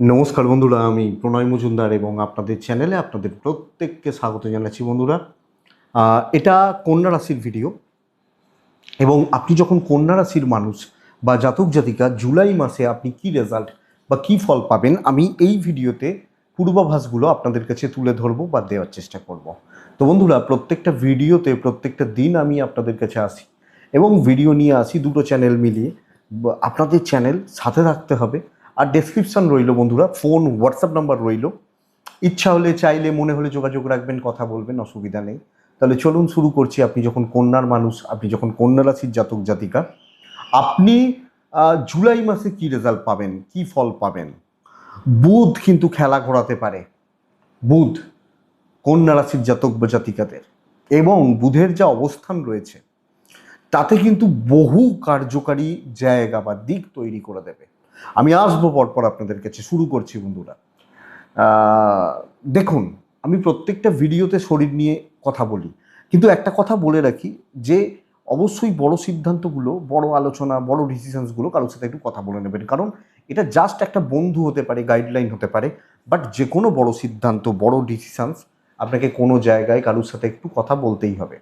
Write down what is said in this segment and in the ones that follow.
নমস্কার বন্ধুরা, আমি প্রণয় মজুমদার এবং আপনাদের চ্যানেলে আপনাদের প্রত্যেককে স্বাগত জানাচ্ছি বন্ধুরা। এটা কন্যা রাশির ভিডিও এবং আপনি যখন কন্যা রাশির মানুষ বা জাতক জাতিকা, জুলাই মাসে আপনি কি রেজাল্ট বা কি ফল পাবেন, আমি এই ভিডিওতে পূর্বাভাসগুলো আপনাদের কাছে তুলে ধরবো বা দেওয়ার চেষ্টা করব। তো বন্ধুরা, প্রত্যেকটা ভিডিওতে প্রত্যেকটা দিন আমি আপনাদের কাছে আসি এবং ভিডিও নিয়ে আসি দুটো চ্যানেল মিলিয়ে। আপনাদের চ্যানেল সাথে রাখতে হবে। আর ডেসক্রিপশন রইল বন্ধুরা ফোন হোয়াটসঅ্যাপ নাম্বার রইল। ইচ্ছা হলে, চাইলে, মনে হলে যোগাযোগ রাখবেন, কথা বলবেন, অসুবিধা নেই। তাহলে চলুন শুরু করছি আপনি যখন কন্যার মানুষ, আপনি যখন কন্যা রাশির জাতক জাতিকা, আপনি জুলাই মাসে কি রেজাল্ট পাবেন, কি ফল পাবেন? বুধ কিন্তু খেলা ঘোরাতে পারে। বুধ কন্যা রাশির জাতক বা জাতিকাদের। এবং বুধের যা অবস্থান রয়েছে, তাতে কিন্তু বহু কার্যকারী জায়গা বা দিক তৈরি করে দেবে। আমি আসব পরপর আপনাদের কাছে, শুরু করছি বন্ধুরা। দেখুন, আমি প্রত্যেকটা ভিডিওতে শরীর নিয়ে কথা বলি। কিন্তু একটা কথা বলে রাখি যে, অবশ্যই বড় সিদ্ধান্তগুলো, বড় আলোচনা, বড় ডিসিশনসগুলো কারোর সাথে একটু কথা বলে নেবেন। কারণ এটা জাস্ট একটা বন্ধু হতে পারে গাইডলাইন হতে পারে বাট যে কোনো বড় সিদ্ধান্ত, বড় ডিসিশনস আপনাকে কোনো জায়গায় কারোর সাথে একটু কথা বলতেই হবে।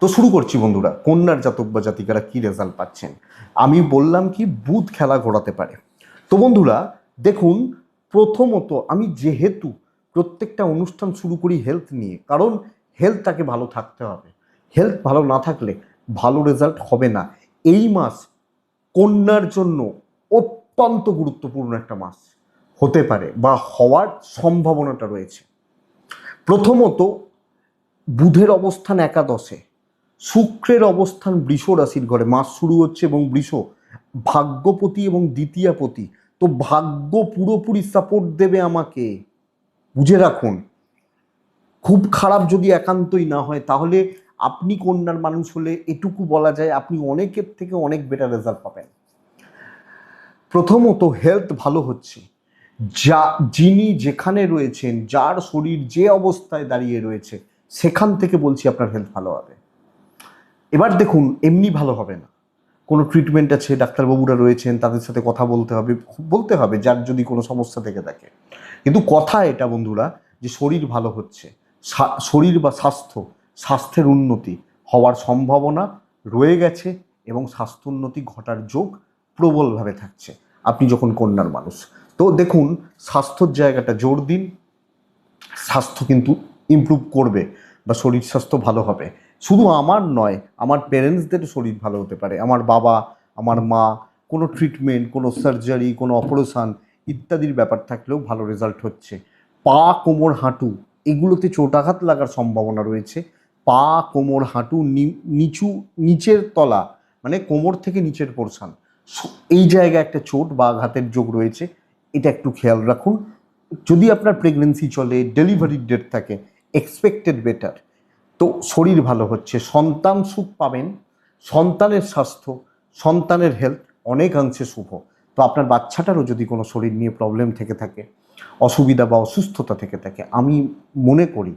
তো শুরু করছি বন্ধুরা, কন্যার জাতক বা জাতিকারা কি রেজাল্ট পাচ্ছেন? আমি বললাম কি, বুধ খেলা ঘোরাতে পারে। তো বন্ধুরা, দেখুন, প্রথমত আমি যেহেতু প্রত্যেকটা অনুষ্ঠান শুরু করি হেলথ নিয়ে, কারণ হেলথটাকে ভালো থাকতে হবে। হেলথ ভালো না থাকলে ভালো রেজাল্ট হবে না। এই মাস কন্যার জন্য অত্যন্ত গুরুত্বপূর্ণ একটা মাস হতে পারে বা হওয়ার সম্ভাবনাটা রয়েছে। প্রথমত, বুধের অবস্থান একাদশে। শুক্রের অবস্থান বৃষ রাশির ঘরে। মাস শুরু হচ্ছে এবং বৃষ ভাগ্যপতি এবং দ্বিতীয়াপতি তো ভাগ্য পুরোপুরি সাপোর্ট দেবে আমাকে। বুঝে রাখুন। খুব খারাপ যদি একান্তই না হয়, তাহলে আপনি কন্যার মানুষ হলে এটুকু বলা যায় আপনি অনেকের থেকে অনেক বেটার রেজাল্ট পাবেন। প্রথমত হেলথ ভালো হচ্ছে। যা, যিনি যেখানে রয়েছেন, যার শরীর যে অবস্থায় দাঁড়িয়ে রয়েছে, সেখান থেকে বলছি আপনার হেলথ ভালো হবে। এবার দেখুন, এমনি ভালো হবে না। কোনো ট্রিটমেন্ট আছে, ডাক্তারবাবুরা রয়েছেন, তাদের সাথে কথা বলতে হবে বলতে হবে, যার যদি কোনো সমস্যা থেকে থাকে। কিন্তু কথা এটা, বন্ধুরা, যে শরীর ভালো হচ্ছে। শরীর বা স্বাস্থ্য, স্বাস্থ্যের উন্নতি হওয়ার সম্ভাবনা রয়ে গেছে এবং স্বাস্থ্য উন্নতি ঘটার যোগ প্রবলভাবে থাকছে। আপনি যখন কন্যার মানুষ, তো দেখুন, স্বাস্থ্যর জায়গাটা জোর দিন, স্বাস্থ্য কিন্তু ইমপ্রুভ করবে বা শরীর স্বাস্থ্য ভালো হবে। শুধু আমার নয়, আমার প্যারেন্টসদের শরীর ভালো হতে পারে। আমার বাবা, আমার মা, কোনো ট্রিটমেন্ট কোনো সার্জারি কোনো অপারেশান ইত্যাদির ব্যাপার থাকলেও ভালো রেজাল্ট হচ্ছে। পা, কোমর, হাঁটু, এগুলোতে চোটাঘাত লাগার সম্ভাবনা রয়েছে। পা, কোমর, হাঁটু নিচু, নিচের তলা মানে কোমর থেকে নিচের পোর্শন এই জায়গায় একটা চোট বা আঘাতের যোগ রয়েছে, এটা একটু খেয়াল রাখুন। যদি আপনার প্রেগনেন্সি চলে ডেলিভারির ডেট থাকে এক্সপেক্টেড বেটার তো শরীর ভালো হচ্ছে। সন্তান সুখ পাবেন, সন্তানের স্বাস্থ্য, সন্তানের হেলথ অনেকাংশে শুভ। তো আপনার বাচ্চাটারও যদি কোনো শরীর নিয়ে প্রবলেম থেকে থাকে, অসুবিধা বা অসুস্থতা থেকে থাকে, আমি মনে করি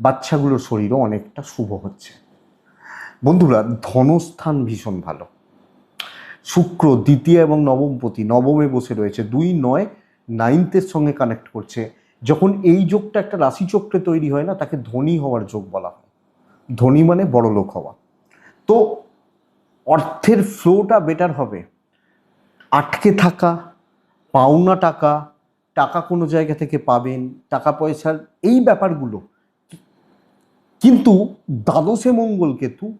বাচ্চাগুলোর শরীরও অনেকটা শুভ হচ্ছে। বন্ধুরা, ধনস্থান ভীষণ ভালো। শুক্র দ্বিতীয় এবং নবমপতি নবমে বসে রয়েছে। দুই নয় নাইনথের সঙ্গে কানেক্ট করছে। যখন এই যোগটা একটা রাশিচক্রে তৈরি হয় না, তাকে ধনী হওয়ার যোগ বলা হয়। ধনী মানে বড় লোক হওয়া। তো অর্থের ফ্লোটা বেটার হবে। আটকে থাকা, পাওনা টাকা টাকা কোনো জায়গা থেকে পাবেন, টাকা পয়সার এই ব্যাপারগুলো। কিন্তু দ্বাদশে মঙ্গল কেতু,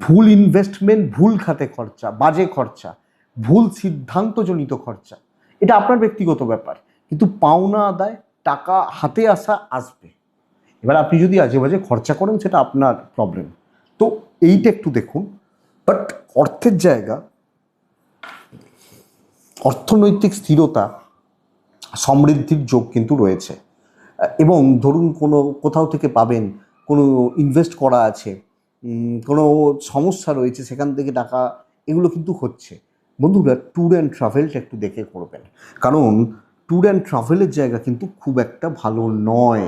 ভুল ইনভেস্টমেন্ট ভুল খাতে খরচা, বাজে খরচা, ভুল সিদ্ধান্তজনিত খরচা, এটা আপনার ব্যক্তিগত ব্যাপার। কিন্তু পাওনা আদায়, টাকা হাতে আসা আসবে। এবার আপনি যদি আজে বাজে খরচা করেন, সেটা আপনার প্রবলেম তো এইটা একটু দেখুন। বাট অর্থের জায়গা, অর্থনৈতিক স্থিরতা, সমৃদ্ধির যোগ কিন্তু রয়েছে। এবং ধরুন কোনো কোথাও থেকে পাবেন, কোনো ইনভেস্ট করা আছে কোনো সমস্যা রয়েছে, সেখান থেকে টাকা, এগুলো কিন্তু হচ্ছে। বন্ধুরা ট্যুর অ্যান্ড ট্রাভেলটা একটু দেখে করবেন। কারণ ট্যুর অ্যান্ড ট্রাভেলের জায়গা কিন্তু খুব একটা ভালো নয়।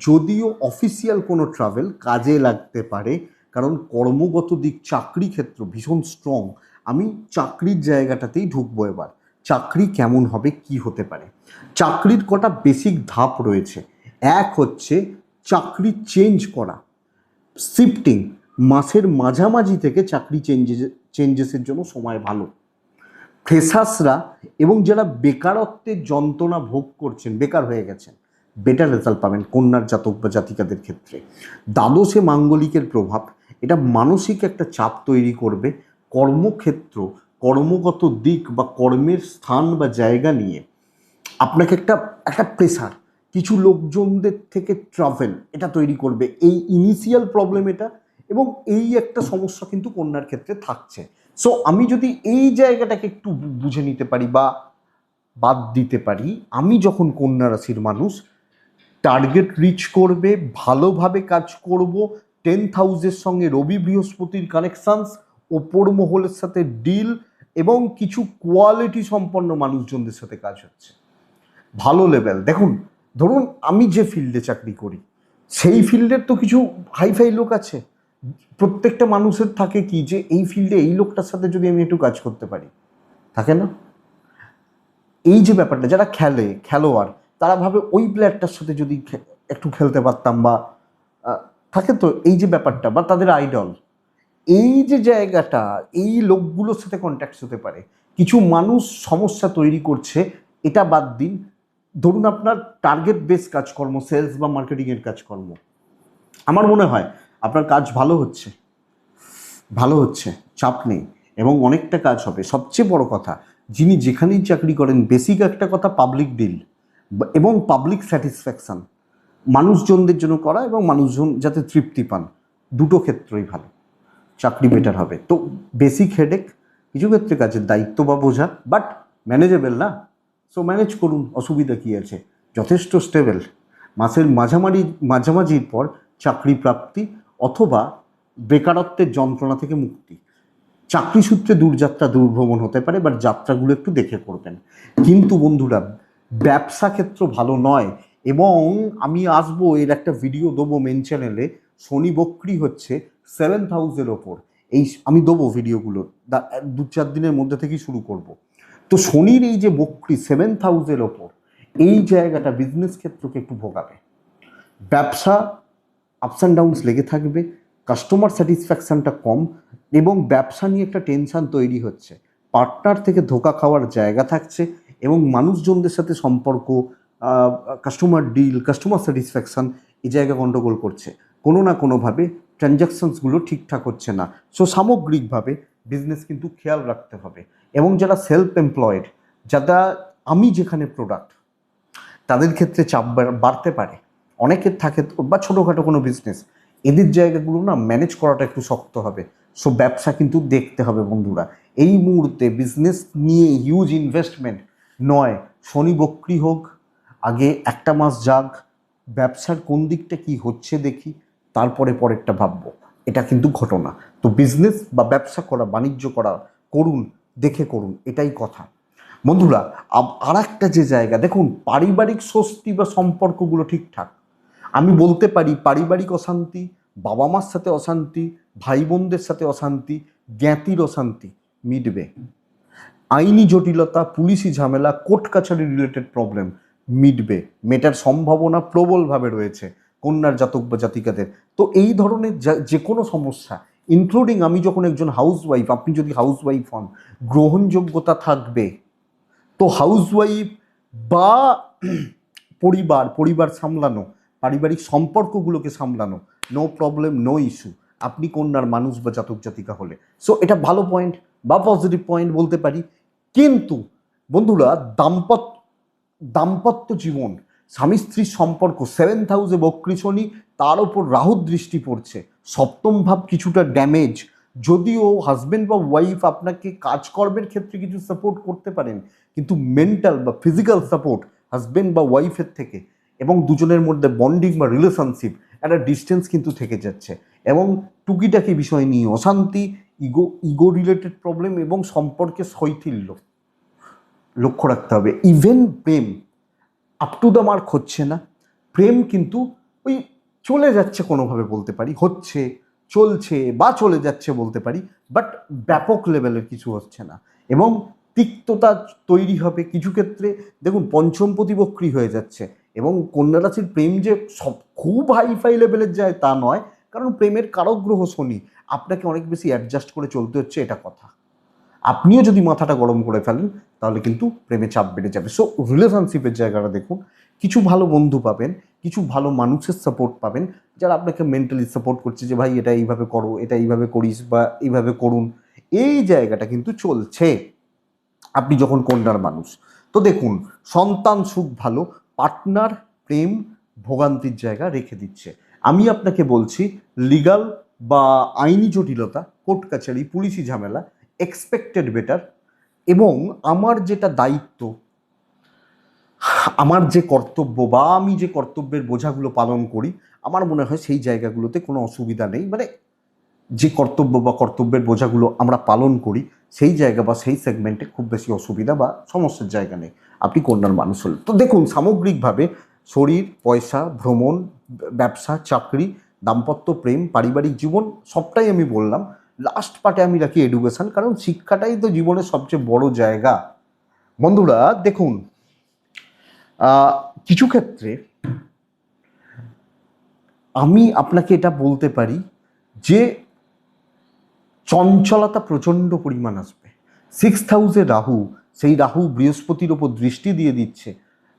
যদিও অফিসিয়াল কোনো ট্রাভেল কাজে লাগতে পারে, কারণ কর্মগত দিক, চাকরি ক্ষেত্র ভীষণ স্ট্রং আমি চাকরির জায়গাটাতেই ঢুকবো এবার। চাকরি কেমন হবে, কি হতে পারে? চাকরির কটা বেসিক ধাপ রয়েছে। এক হচ্ছে চাকরি চেঞ্জ করা। শিফটিং মাসের মাঝামাঝি থেকে চাকরি চেঞ্জেস চেঞ্জেসের জন্য সময় ভালো। ফ্রেশার্সরা এবং যারা বেকারত্বের যন্ত্রণা ভোগ করছেন, বেকার হয়ে গেছেন বেটার রেজাল্ট পাবেন কন্যার জাতক বা জাতিকাদের ক্ষেত্রে। দ্বাদশে মাঙ্গলিকের প্রভাব, এটা মানসিক একটা চাপ তৈরি করবে। কর্মক্ষেত্র, কর্মগত দিক বা কর্মের স্থান বা জায়গা নিয়ে আপনাকে একটা একটা প্রেশার কিছু লোকজনদের থেকে ট্রাভেল এটা তৈরি করবে। এই ইনিশিয়াল প্রবলেম এটা এবং এই একটা সমস্যা কিন্তু কন্যার ক্ষেত্রে থাকছে। সো আমি যদি এই জায়গাটাকে একটু বুঝে নিতে পারি বা বাদ দিতে পারি, আমি যখন কন্যা রাশির মানুষ টার্গেট রিচ করবে, ভালোভাবে কাজ করব টেন হাউসের সঙ্গে রবি বৃহস্পতির কানেকশানস, ওপর মহলের সাথে ডিল এবং কিছু কোয়ালিটি সম্পন্ন মানুষজনদের সাথে কাজ হচ্ছে। ভালো লেভেল। দেখুন, ধরুন আমি যে ফিল্ডে চাকরি করি, সেই ফিল্ডের তো কিছু হাইফাই লোক আছে। প্রত্যেকটা মানুষের থাকে কি যে এই ফিল্ডে এই লোকটার সাথে যদি আমি একটু কাজ করতে পারি? থাকে না? এই যে ব্যাপারটা, যারা খেলে, খেলোয়াড় তারা ভাবে ওই প্লেয়ারটার সাথে যদি একটু খেলতে পারতাম বা থাকে তো এই যে ব্যাপারটা বা তাদের আইডল এই যে জায়গাটা, এই লোকগুলোর সাথে কন্ট্যাক্ট হতে পারে। কিছু মানুষ সমস্যা তৈরি করছে, এটা বাদ দিন। ধরুন আপনার টার্গেট বেস কাজকর্ম সেলস বা মার্কেটিংয়ের কাজকর্ম। আমার মনে হয় আপনার কাজ ভালো হচ্ছে ভালো হচ্ছে, চাপ নেই এবং অনেকটা কাজ হবে। সবচেয়ে বড় কথা, যিনি যেখানেই চাকরি করেন বেসিক একটা কথা পাবলিক ডিল এবং পাবলিক স্যাটিসফ্যাকশন মানুষজনদের জন্য করা এবং মানুষজন যাতে তৃপ্তি পান, দুটো ক্ষেত্রই ভালো, চাকরি বেটার হবে। তো বেসিক হেডেক কিছু ক্ষেত্রে কাজের দায়িত্ব বা বোঝা বাট ম্যানেজেবল না। সো ম্যানেজ করুন, অসুবিধা কী আছে? যথেষ্ট স্টেবল মাসের মাঝামাঝি মাঝামাঝির পর চাকরি প্রাপ্তি অথবা বেকারত্বের যন্ত্রণা থেকে মুক্তি। চাকরি সূত্রে দূরযাত্রা, দূরভ্রমণ হতে পারে বাট যাত্রাগুলো একটু দেখে করবেন। কিন্তু বন্ধুরা ব্যবসা ক্ষেত্র ভালো নয় এবং আমি আসব, এর একটা ভিডিও দেবো মেন চ্যানেলে শনি বক্রি হচ্ছে সেভেন হাউসের ওপর। এই আমি দেবো ভিডিওগুলো দা- চার দিনের মধ্যে থেকেই শুরু করব। তো শনির এই যে বক্রি সেভেন হাউসের ওপর, এই জায়গাটা বিজনেস ক্ষেত্রকে একটু ভোগাবে। ব্যবসা আপস অ্যান্ড ডাউনস লেগে থাকবে কাস্টমার স্যাটিসফ্যাকশনটা কম এবং ব্যবসা নিয়ে একটা টেনশন তৈরি হচ্ছে। পার্টনার থেকে ধোকা খাওয়ার জায়গা থাকছে এবং মানুষজনদের সাথে সম্পর্ক কাস্টমার ডিল কাস্টমার স্যাটিসফ্যাকশন এই জায়গায় গণ্ডগোল করছে। কোনো না কোনোভাবে ট্রানজ্যাকশনসগুলো ঠিকঠাক হচ্ছে না। সো সামগ্রিকভাবে বিজনেস কিন্তু খেয়াল রাখতে হবে। এবং যারা সেলফ এমপ্লয়েড যারা আমি যেখানে প্রোডাক্ট তাদের ক্ষেত্রে চাপ বাড়তে পারে। অনেকের থাকে বা ছোটোখাটো কোনো বিজনেস এদের জায়গাগুলো না ম্যানেজ করাটা একটু শক্ত হবে। সো ব্যবসা কিন্তু দেখতে হবে বন্ধুরা। এই মুহূর্তে বিজনেস নিয়ে হিউজ ইনভেস্টমেন্ট নয়, শনি বক্রি হোক, আগে একটা মাস যাক, ব্যবসার কোন দিকটা কি হচ্ছে দেখি, তারপরে পরেরটা ভাববো। এটা কিন্তু ঘটনা। তো বিজনেস বা ব্যবসা করা, বাণিজ্য করা, করুন, দেখে করুন, এটাই কথা। বন্ধুরা আর একটা যে জায়গা, দেখুন, পারিবারিক স্বস্তি বা সম্পর্কগুলো ঠিকঠাক। আমি বলতে পারি, পারিবারিক অশান্তি বাবা মার সাথে অশান্তি ভাই বোনদের সাথে অশান্তি, জ্ঞাতির অশান্তি মিটবে। আইনি জটিলতা, পুলিশি ঝামেলা, কোর্ট কাছারি রিলেটেড প্রবলেম মিটবে। মেটার সম্ভাবনা প্রবলভাবে রয়েছে কন্যার জাতক বা জাতিকাদের। তো এই ধরনের যা- কোনো সমস্যা ইনক্লুডিং আমি যখন একজন হাউসওয়াইফ আপনি যদি হাউসওয়াইফ হন, গ্রহণযোগ্যতা থাকবে। তো হাউসওয়াইফ বা পরিবার পরিবার সামলানো, পারিবারিক সম্পর্কগুলোকে সামলানো নো প্রবলেম নো ইস্যু আপনি কন্যার মানুষ বা জাতক জাতিকা হলে। সো এটা ভালো পয়েন্ট বা পজিটিভ পয়েন্ট বলতে পারি। কিন্তু বন্ধুরা দাম্পত্য দাম্পত্য জীবন, স্বামী স্ত্রীর সম্পর্ক সেভেন্থ হাউসে বক্রি শনি, তার ওপর রাহুর দৃষ্টি পড়ছে। সপ্তম ভাব কিছুটা ড্যামেজ যদিও হাজব্যান্ড বা ওয়াইফ আপনাকে কাজকর্মের ক্ষেত্রে কিছু সাপোর্ট করতে পারেন, কিন্তু মেন্টাল বা ফিজিক্যাল সাপোর্ট হাজবেন্ড বা ওয়াইফের থেকে এবং দুজনের মধ্যে বন্ডিং বা রিলেশনশিপ একটা ডিস্টেন্স কিন্তু থেকে যাচ্ছে। এবং টুকিটাকি বিষয় নিয়ে অশান্তি ইগো ইগো রিলেটেড প্রবলেম এবং সম্পর্কে শৈথিল্য। লক্ষ্য রাখতে হবে ইভেন প্রেম আপ টু দ্য মার্ক হচ্ছে না। প্রেম কিন্তু ওই চলে যাচ্ছে কোনোভাবে বলতে পারি, হচ্ছে, চলছে বা চলে যাচ্ছে বলতে পারি বাট ব্যাপক লেভেলের কিছু হচ্ছে না। এবং তিক্ততা তৈরি হবে কিছু ক্ষেত্রে, দেখুন পঞ্চম প্রতিবক্রী হয়ে যাচ্ছে এবং কন্যা রাশির প্রেম যে সব খুব হাইফাই লেভেলের যায় তা নয় কারণ প্রেমের কারক গ্রহ শনি, আপনাকে অনেক বেশি অ্যাডজাস্ট করে চলতে হচ্ছে এটা কথা। আপনিও যদি মাথাটা গরম করে ফেলেন, তাহলে কিন্তু প্রেমে চাপ বেড়ে যাবে। সো রিলেশনশিপের জায়গাটা দেখুন, কিছু ভালো বন্ধু পাবেন, কিছু ভালো মানুষের সাপোর্ট পাবেন, যারা আপনাকে মেন্টালি সাপোর্ট করছে যে, ভাই, এটা এইভাবে করো, এটা এইভাবে করিস বা এইভাবে করুন। এই জায়গাটা কিন্তু চলছে। আপনি যখন কন্যার মানুষ, তো দেখুন, সন্তান সুখ ভালো পার্টনার প্রেম ভোগান্তির জায়গা রেখে দিচ্ছে। আমি আপনাকে বলছি লিগাল বা আইনি জটিলতা, কোর্ট কাছারি পুলিশি ঝামেলা এক্সপেক্টেড বেটার এবং আমার যেটা দায়িত্ব, আমার যে কর্তব্য বা আমি যে কর্তব্যের বোঝাগুলো পালন করি, আমার মনে হয় সেই জায়গাগুলোতে কোনো অসুবিধা নেই। মানে যে কর্তব্য বা কর্তব্যের বোঝাগুলো আমরা পালন করি, সেই জায়গা বা সেই সেগমেন্টে খুব বেশি অসুবিধা বা সমস্যার জায়গা নেই। আপনি কন্যার মানুষ হলেন তো দেখুন, সামগ্রিকভাবে শরীর, পয়সা, ভ্রমণ, ব্যবসা, চাকরি, দাম্পত্য প্রেম, পারিবারিক জীবন, সবটাই আমি বললাম। লাস্ট পার্টে আমি রাখি এডুকেশন কারণ শিক্ষাটাই তো জীবনের সবচেয়ে বড় জায়গা। বন্ধুরা, দেখুন কিছু ক্ষেত্রে আমি আপনাকে এটা বলতে পারি যে চঞ্চলতা প্রচণ্ড পরিমাণ আসবে। সিক্স হাউসে রাহু, সেই রাহু বৃহস্পতির ওপর দৃষ্টি দিয়ে দিচ্ছে।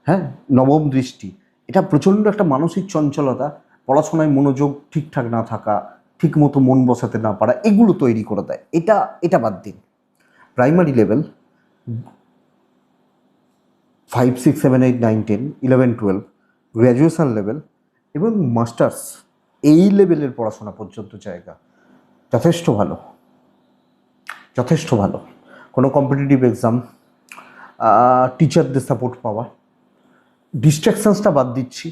হ্যাঁ নবম দৃষ্টি। এটা প্রচণ্ড একটা মানসিক চঞ্চলতা, পড়াশোনায় মনোযোগ ঠিকঠাক না থাকা ঠিক মতো মন বসাতে না পারা, এগুলো তৈরি করে দেয়। এটা এটা বাদ দিন। Primary level five six seven eight nine ten eleven twelve graduation level এবং মাস্টার্স এই লেভেলের পড়াশোনা পর্যন্ত জায়গা। যথেষ্ট ভালো। যথেষ্ট ভালো। কোনো কম্পিটিটিভ এক্সাম টিচারদের সাপোর্ট পাওয়া ডিস্ট্রাকশনসটা বাদ দিচ্ছি।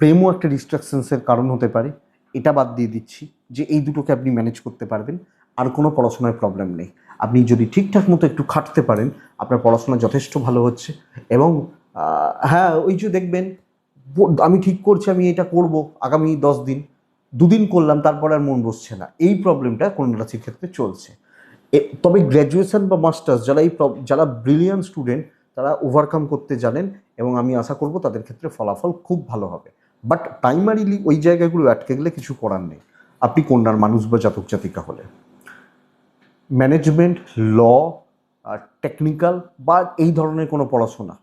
প্রেমও একটা ডিস্ট্রাকশনসের কারণ হতে পারে। এটা বাদ দিয়ে দিচ্ছি যে এই দুটোকে আপনি ম্যানেজ করতে পারবেন। আর কোনো পড়াশোনায় প্রবলেম নেই। আপনি যদি ঠিকঠাক মতো একটু খাটতে পারেন, আপনার পড়াশোনা যথেষ্ট ভালো হচ্ছে এবং হ্যাঁ ওই যে দেখবেন আমি ঠিক করছি, আমি এটা করব আগামী দশ দিন। দুদিন করলাম, তারপরে আর মন বসছে না। এই প্রবলেমটা কোন রাশির ক্ষেত্রে চলছে। তবে গ্র্যাজুয়েশন বা মাস্টার্স যারা এই যারা ব্রিলিয়ান্ট স্টুডেন্ট তারা ওভারকাম করতে জানেন এবং আমি আশা করব তাদের ক্ষেত্রে ফলাফল খুব ভালো হবে। বাট প্রাইমারিলি ওই জায়গাগুলো আটকে গেলে কিছু করার নেই। আপনি কন্যার মানুষ বা জাতক জাতিকা হলে। ম্যানেজমেন্ট ল টেকনিক্যাল বা এই ধরনের কোনো পড়াশোনা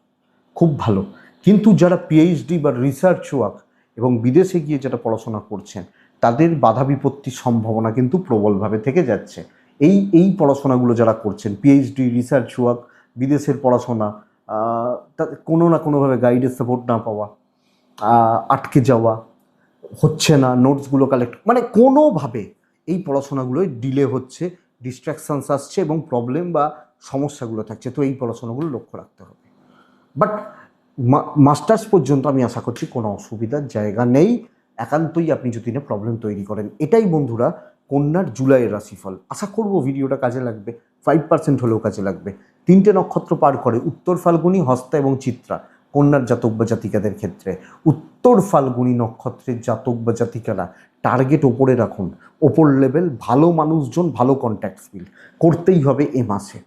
খুব ভালো। কিন্তু যারা পিএইচডি বা রিসার্চ ওয়ার্ক এবং বিদেশে গিয়ে যারা পড়াশোনা করছেন, তাদের বাধা বিপত্তির সম্ভাবনা কিন্তু প্রবলভাবে থেকে যাচ্ছে। এই এই পড়াশোনাগুলো যারা করছেন পিএইচডি রিসার্চ ওয়ার্ক বিদেশের পড়াশোনা কোনো না কোনোভাবে গাইডের সাপোর্ট না পাওয়া আটকে যাওয়া, হচ্ছে না নোটসগুলো কালেক্ট মানে কোনোভাবে এই পড়াশোনাগুলোয় ডিলে হচ্ছে ডিস্ট্রাকশনস আসছে এবং প্রবলেম বা সমস্যাগুলো থাকছে। তো এই পড়াশোনাগুলো লক্ষ্য রাখতে হবে। বাট মাস্টার্স পর্যন্ত আমি আশা করছি কোনো অসুবিধার জায়গা নেই। একান্তই আপনি যদি না প্রবলেম তৈরি করেন, এটাই বন্ধুরা, কন্যার জুলাইয়ের রাশিফল। আশা করব ভিডিওটা কাজে লাগবে ফাইভ পার্সেন্ট হলেও কাজে লাগবে। তিনটে নক্ষত্র পার করে উত্তর ফাল্গুনি, হস্তা এবং চিত্রা, কন্যার জাতক বা জাতিকাদের ক্ষেত্রে। উত্তর ফাল্গুনি নক্ষত্রের জাতক বা জাতিকারা টার্গেট ওপরে রাখুন। ওপর লেভেল ভালো মানুষজন, ভালো কন্ট্যাক্ট ফিল করতেই হবে এ মাসে।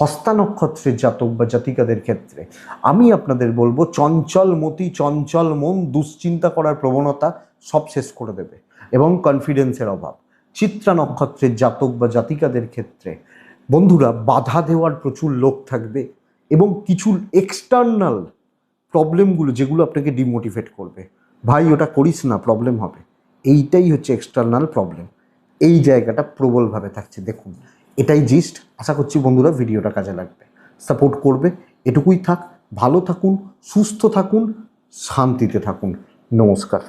হস্তা নক্ষত্রের জাতক বা জাতিকাদের ক্ষেত্রে আমি আপনাদের বলব, চঞ্চল মতি, চঞ্চল মন, দুশ্চিন্তা করার প্রবণতা সব শেষ করে দেবে। এবং কনফিডেন্সের অভাব। চিত্রা নক্ষত্রের জাতক বা জাতিকাদের ক্ষেত্রে বন্ধুরা, বাধা দেওয়ার প্রচুর লোক থাকবে এবং কিছু এক্সটার্নাল প্রবলেমগুলো যেগুলো আপনাকে ডিমোটিভেট করবে। ভাই, ওটা করিস না প্রবলেম হবে। এইটাই হচ্ছে এক্সটার্নাল প্রবলেম এই জায়গাটা প্রবলভাবে থাকছে। দেখুন, এটাই জিস্ট আশা করছি বন্ধুরা ভিডিওটা কাজে লাগবে। সাপোর্ট করবে। এটুকুই থাক। ভালো থাকুন, সুস্থ থাকুন, শান্তিতে থাকুন। নমস্কার।